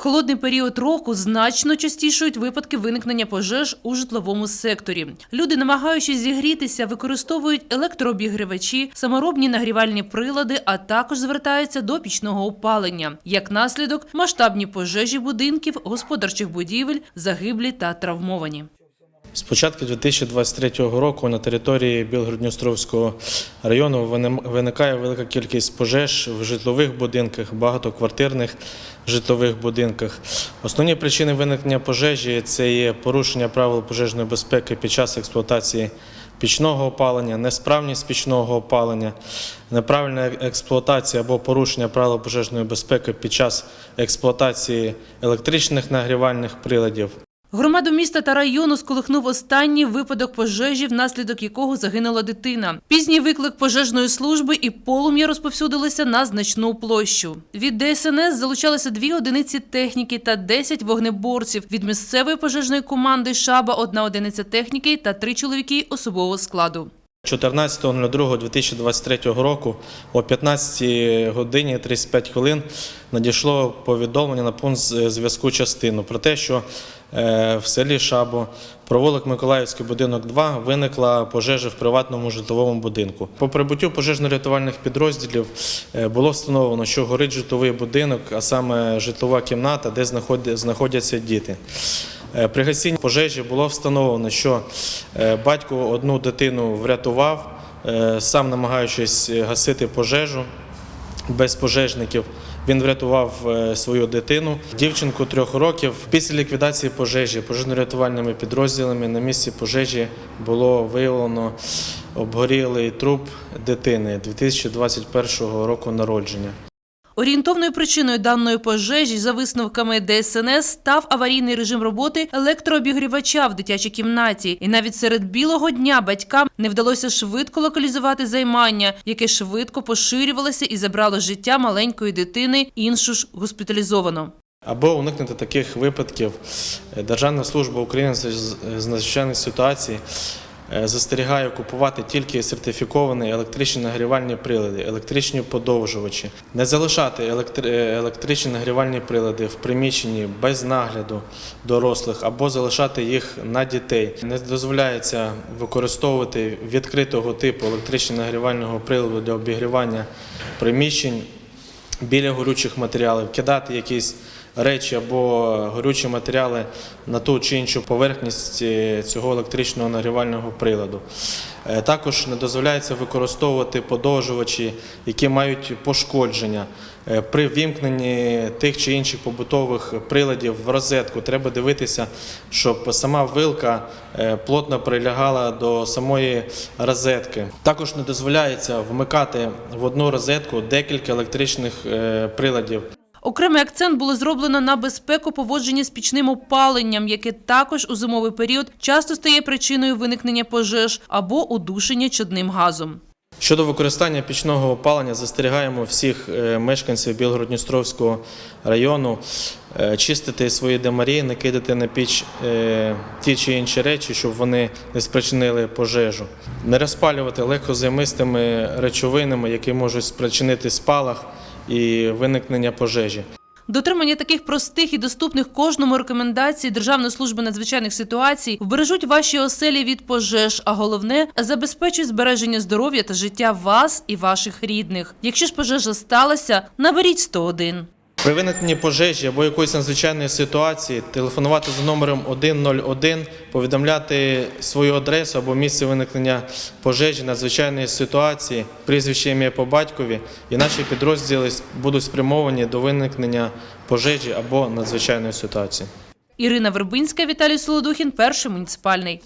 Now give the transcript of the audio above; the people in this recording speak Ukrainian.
Холодний період року значно частішують випадки виникнення пожеж у житловому секторі. Люди, намагаючись зігрітися, використовують електрообігрівачі, саморобні нагрівальні прилади, а також звертаються до пічного опалення. Як наслідок, масштабні пожежі будинків, господарчих будівель, загиблі та травмовані. З початку 2023 року на території Білгородністровського району виникає велика кількість пожеж в житлових будинках, багатоквартирних житлових будинках. Основні причини виникнення пожежі це є порушення правил пожежної безпеки під час експлуатації пічного опалення, несправність пічного опалення, неправильна експлуатація або порушення правил пожежної безпеки під час експлуатації електричних нагрівальних приладів. Громаду міста та району сколихнув останній випадок пожежі, внаслідок якого загинула дитина. Пізній виклик пожежної служби і полум'я розповсюдилися на значну площу. Від ДСНС залучалися дві одиниці техніки та 10 вогнеборців. Від місцевої пожежної команди Шаба одна одиниця техніки та три чоловіки особового складу. 14.02.2023 року о 15 годині 35 хвилин надійшло повідомлення на пункт зв'язку частину про те, що е, в селі Шабо, провулок Миколаївський будинок 2, виникла пожежа в приватному житловому будинку. По прибуттю пожежно-рятувальних підрозділів е, було встановлено, що горить житловий будинок, а саме житлова кімната, де знаходя- знаходяться діти. Е, При гасінні пожежі було встановлено, що е, батько одну дитину врятував, е, сам намагаючись гасити пожежу без пожежників. Він врятував свою дитину, дівчинку трьох років. Після ліквідації пожежі пожежно-рятувальними підрозділами на місці пожежі було виявлено обгорілий труп дитини 2021 року народження. Орієнтовною причиною даної пожежі, за висновками ДСНС, став аварійний режим роботи електрообігрівача в дитячій кімнаті. І навіть серед білого дня батькам не вдалося швидко локалізувати займання, яке швидко поширювалося і забрало життя маленької дитини, іншу ж госпіталізовано. Аби уникнути таких випадків, Державна служба України з надзвичайних ситуацій е, застерігає купувати тільки сертифіковані електричні нагрівальні прилади, електричні подовжувачі, не залишати е, електричні нагрівальні прилади в приміщенні без нагляду дорослих або залишати їх на дітей. Не дозволяється використовувати відкритого типу електричного нагрівального приладу для обігрівання приміщень біля горючих матеріалів, кидати якісь речі або горючі матеріали на ту чи іншу поверхність е, цього електричного нагрівального приладу. Е, Також не дозволяється використовувати подовжувачі, які мають пошкодження. Е, При вімкненні тих чи інших побутових приладів в розетку треба дивитися, щоб сама вилка плотно прилягала до самої розетки. Також не дозволяється вмикати в одну розетку декілька електричних приладів. Окремий акцент було зроблено на безпеку поводження з пічним опаленням, яке також у зимовий період часто стає причиною виникнення пожеж або удушення чадним газом. Щодо використання пічного опалення, застерігаємо всіх е, мешканців Білгород-Дністровського району е, чистити свої демарі, не кидати на піч е, ті чи інші речі, щоб вони не спричинили пожежу, не розпалювати легкозаймистими речовинами, які можуть спричинити спалах і виникнення пожежі. Дотримання таких простих і доступних кожному рекомендацій Державної служби надзвичайних ситуацій вбережуть ваші оселі від пожеж, а головне забезпечують збереження здоров'я та життя вас і ваших рідних. Якщо ж пожежа сталася, наберіть 101. При виникненні пожежі або якоїсь надзвичайної ситуації телефонувати за номером 101, повідомляти свою адресу або місце виникнення пожежі, надзвичайної ситуації, прізвище ім'я по батькові, і наші підрозділи будуть спрямовані до виникнення пожежі або надзвичайної ситуації. Ірина Вербинська, Віталій Солодухін, перший муніципальний.